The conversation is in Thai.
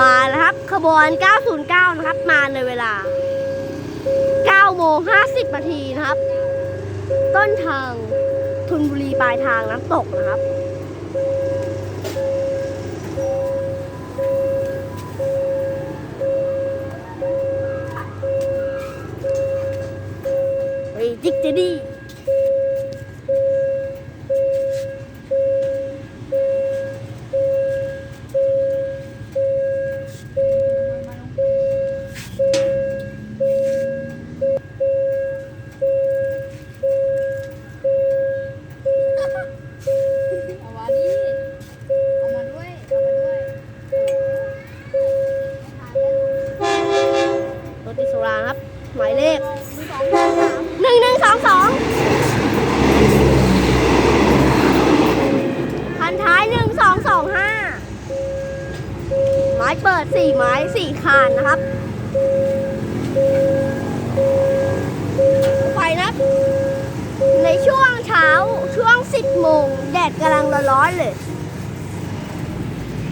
มาแล้วครับ ขบวน 909 นะครับ มาในเวลา9โมง50นาทีนะครับ ต้นทางทุนบุรีปลายทางน้ำตกนะครับเฮ้ยจิกจะดี ถติดโซลาครับ หมายเลขหนึ่งหนึ่งสองสองคันท้ายหนึ่งสองสองห้าไม้เปิดสี่ไม้สี่คานนะครับไปนะครับในช่วงเช้าช่วงสิบโมงแดดกำลังร้อนๆเลย